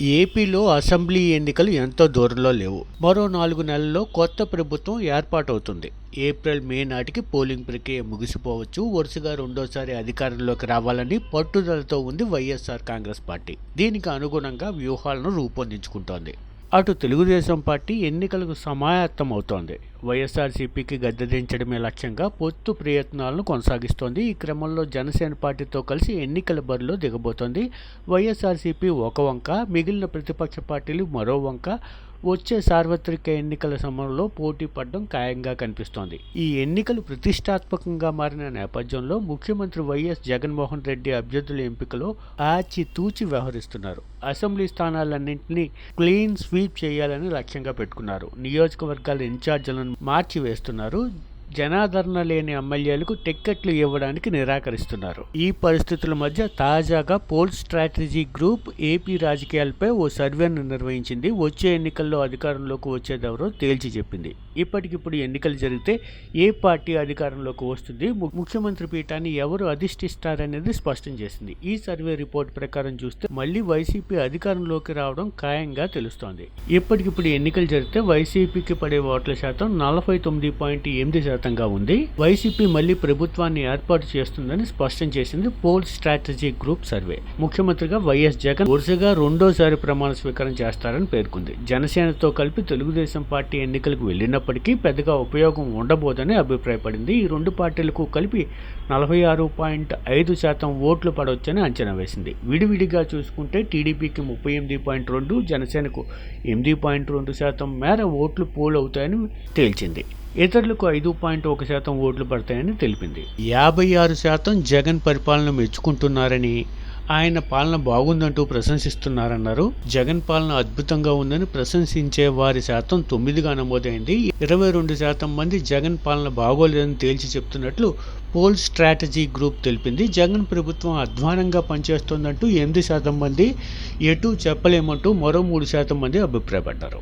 ఏపీలో అసెంబ్లీ ఎన్నికలు ఎంతో దూరంలో లేవు? మరో నాలుగు నెలల్లో కొత్త ప్రభుత్వం ఏర్పాటవుతుంది. ఏప్రిల్ మే నాటికి పోలింగ్ ప్రక్రియ ముగిసిపోవచ్చు. వరుసగా రెండోసారి అధికారంలోకి రావాలని పట్టుదలతో ఉంది వైఎస్ఆర్ కాంగ్రెస్ పార్టీ. దీనికి అనుగుణంగా వ్యూహాలను రూపొందించుకుంటోంది. అటు తెలుగుదేశం పార్టీ ఎన్నికలకు సమాయత్తమవుతోంది వైఎస్ఆర్సీపీకి గద్దెదించడమే లక్ష్యంగా పొత్తు ప్రయత్నాలను కొనసాగిస్తోంది. ఈ క్రమంలో జనసేన పార్టీతో కలిసి ఎన్నికల బరిలో దిగబోతోంది. వైఎస్ఆర్సీపీ ఒక వంక మిగిలిన ప్రతిపక్ష పార్టీలు మరో వంక. వచ్చే సార్వత్రిక ఎన్నికల సమయంలో పోటీ పడడం ఖాయంగా కనిపిస్తోంది. ఈ ఎన్నికలు ప్రతిష్టాత్మకంగా మారిన నేపథ్యంలో ముఖ్యమంత్రి వైఎస్ జగన్మోహన్ రెడ్డి అభ్యర్థుల ఎంపికలో ఆచితూచి వ్యవహరిస్తున్నారు. అసెంబ్లీ స్థానాలన్నింటినీ క్లీన్ స్వీప్ చేయాలని లక్ష్యంగా పెట్టుకున్నారు. నియోజకవర్గాల ఇన్ఛార్జీలను మార్చి వేస్తున్నారు జనాదరణ లేని ఎమ్మెల్యేలకు టిక్కెట్లు ఇవ్వడానికి నిరాకరిస్తున్నారు. ఈ పరిస్థితుల మధ్య తాజాగా పోల్ స్ట్రాటజీ గ్రూప్ ఏపీ రాజకీయాలపై ఓ సర్వేను నిర్వహించింది. వచ్చే ఎన్నికల్లో అధికారంలోకి వచ్చేదెవరో తేల్చి చెప్పింది. ఇప్పటికిప్పుడు ఎన్నికలు జరిగితే ఏ పార్టీ అధికారంలోకి వస్తుంది? ము- ముఖ్యమంత్రి పీఠాన్ని ఎవరు అధిష్ఠిస్తారనేది స్పష్టం చేసింది. ఈ సర్వే రిపోర్ట్ ప్రకారం చూస్తే మళ్ళీ వైసీపీ అధికారంలోకి రావడం ఖాయంగా తెలుస్తోంది. ఇప్పటికిప్పుడు ఎన్నికలు జరిగితే వైసీపీకి పడే ఓట్ల శాతం నలభై తొమ్మిది పాయింట్ ఎనిమిది శాతం శాతంగా ఉంది. వైసీపీ మళ్ళీ ప్రభుత్వాన్ని ఏర్పాటు చేస్తుందని స్పష్టం చేసింది పోల్ స్ట్రాటజీ గ్రూప్ సర్వే. ముఖ్యమంత్రిగా వైఎస్ జగన్ వరుసగా రెండోసారి ప్రమాణ స్వీకారం చేస్తారని పేర్కొంది. జనసేనతో కలిపి తెలుగుదేశం పార్టీ ఎన్నికలకు వెళ్ళినప్పటికీ పెద్దగా ఉపయోగం ఉండబోదని అభిప్రాయపడింది. ఈ రెండు పార్టీలకు కలిపి నలభై ఆరు పాయింట్ ఐదు శాతం ఓట్లు పడవచ్చని అంచనా వేసింది. విడివిడిగా చూసుకుంటే టీడీపీకి ముప్పై ఎనిమిది పాయింట్ రెండు జనసేనకు ఎనిమిది పాయింట్ రెండు శాతం మేర ఓట్లు పోల్ అవుతాయని తేల్చింది. ఇతరులకు ఐదు పాయింట్ ఒక శాతం ఓట్లు పడతాయని తెలిపింది. యాభై ఆరు శాతం జగన్ పరిపాలన మెచ్చుకుంటున్నారని ఆయన పాలన బాగుందంటూ ప్రశంసిస్తున్నారన్నారు. జగన్ పాలన అద్భుతంగా ఉందని ప్రశంసించే వారి శాతం తొమ్మిదిగా నమోదైంది. ఇరవై రెండు శాతం మంది జగన్ పాలన బాగోలేదని తేల్చి చెప్తున్నట్లు పోల్ స్ట్రాటజీ గ్రూప్ తెలిపింది. జగన్ ప్రభుత్వం అధ్వానంగా పనిచేస్తోందంటూ ఎనిమిది శాతం మంది ఎటు చెప్పలేమంటూ మరో మూడు శాతం మంది అభిప్రాయపడ్డారు.